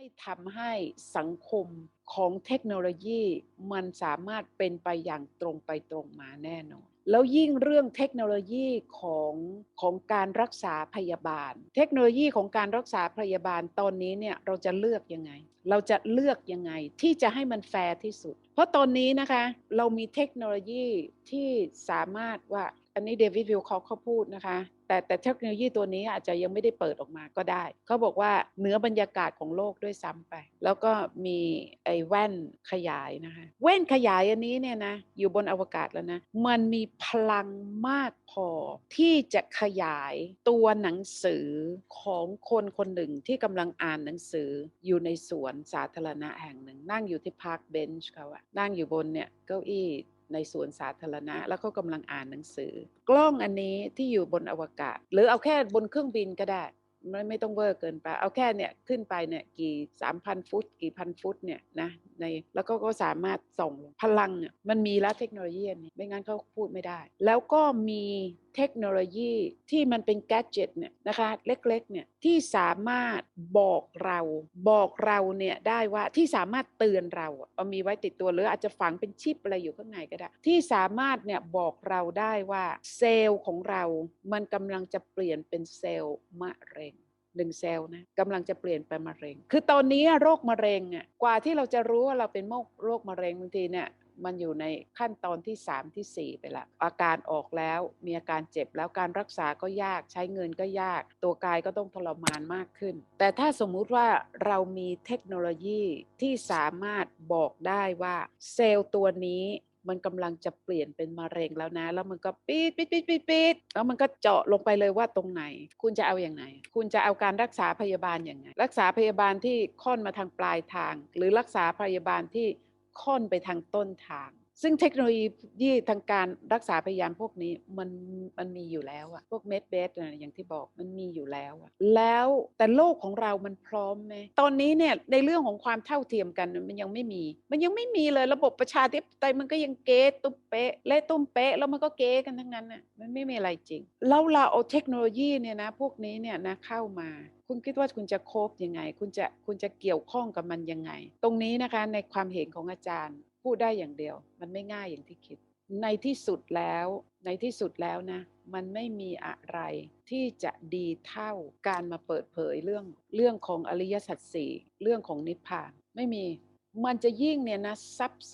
ไม่ทำให้สังคมของเทคโนโลยีมันสามารถเป็นไปอย่างตรงไปตรงมาแน่นอน แล้วยิ่งเรื่องเทคโนโลยีของของการรักษาพยาบาล เทคโนโลยีของการรักษาพยาบาลตอนนี้เนี่ยเราจะเลือกยังไง เราจะเลือกยังไงที่จะให้มันแฟร์ที่สุด เพราะตอนนี้นะคะเรามีเทคโนโลยีที่สามารถว่า อันนี้เดวิดวิลคอเขาพูดนะคะ แต่แต่เทคโนโลยีตัวนี้อาจจะยังไม่ได้เปิดออกมาก็ได้ เขาบอกว่าเหนือบรรยากาศของโลกด้วยซ้ำไป แล้วก็มีไอ้แว่นขยายนะคะ แว่นขยายอันนี้เนี่ยนะอยู่บนอวกาศแล้วนะ มันมีพลังมากพอที่จะขยายตัวหนังสือของคนคนหนึ่งที่กำลังอ่านหนังสืออยู่ในสวนสาธารณะแห่งหนึ่ง นั่งอยู่ที่พาร์คเบนช์เขาอะนั่งอยู่บนเนี่ยเก้าอี้ ในสวนสาธารณะ แล้วก็กำลังอ่านหนังสือ กล้องอันนี้ที่อยู่บนอวกาศ หรือเอาแค่บนเครื่องบินก็ได้ไม่ไม่ต้องเวอร์เกินไป เอาแค่เนี่ยขึ้นไปเนี่ยกี่สามพันฟุต กี่พันฟุตเนี่ยนะในแล้วก็ก็สามารถส่งพลังเนี่ยมันมีแล้วเทคโนโลยีนนี้ไม่งั้นเขาพูดไม่ได้ แล้วก็มี เทคโนโลยีที่มันเป็นแกจิตเนี่ยนะคะเล็กๆเนี่ยที่สามารถบอกเราบอกเราเนี่ยได้ว่าที่สามารถเตือนเราเอามีไว้ติดตัวหรืออาจจะฝังเป็นชิปอะไรอยู่ข้างในก็ได้ ที่สามารถเนี่ยบอกเราได้ว่าเซลล์ของเรา มันกำลังจะเปลี่ยนเป็นเซลล์มะเร็ง หนึ่งเซลล์นะกำลังจะเปลี่ยนเป็นมะเร็ง คือตอนนี้โรคมะเร็งอะกว่าที่เราจะรู้ว่าเราเป็นโรคมะเร็งบางทีเนี่ยมันอยู่ในขั้นตอนที่ 3 ที่ 4 ไปละ อาการออกแล้วมีอาการเจ็บแล้วการรักษาก็ยากใช้เงินก็ยาก ตัวกายก็ต้องทรมานมากขึ้น แต่ถ้าสมมุติว่าเรามีเทคโนโลยีที่สามารถบอกได้ว่าเซลล์ตัวนี้ มันกำลังจะเปลี่ยนเป็นมะเร็งแล้วนะ แล้วมันก็ปีดปีดปีดปีดปีดแล้วมันก็เจาะลงไปเลยว่าตรงไหน คุณจะเอาอย่างไหน คุณจะเอาการรักษาพยาบาลอย่างไง รักษาพยาบาลที่ค่อนมาทางปลายทาง หรือรักษาพยาบาลที่ค่อนไปทางต้นทาง ซึ่งเทคโนโลยีทางการรักษาพยาบาลพวกนี้มันมันมีอยู่แล้วอะพวกเม็ดเบสอย่างที่บอกมันมีอยู่แล้วอะแล้วแต่โลกของเรามันพร้อมไหมตอนนี้เนี่ยในเรื่องของความเท่าเทียมกันมันยังไม่มี มันยังไม่มีเลยระบบประชาธิปไตยมันก็ยังเก๊ตุ้มเป๊ะเละตุ้มเป๊ะแล้วมันก็เก๊กันทั้งนั้นน่ะมันไม่มีอะไรจริงแล้วเราเอาเทคโนโลยีเนี่ยนะพวกนี้เนี่ยนะเข้ามาคุณคิดว่าคุณจะโคบยังไง คุณจะคุณจะเกี่ยวข้องกับมันยังไง ตรงนี้นะคะในความเห็นของอาจารย์ พูดได้อย่างเดียว มันไม่ง่ายอย่างที่คิด ในที่สุดแล้ว ในที่สุดแล้วนะ มันไม่มีอะไรที่จะดีเท่าการมาเปิดเผยเรื่องเรื่องของอริยสัจสี่เรื่องของนิพพานไม่มี มันจะยิ่งเนี่ยนะซับซ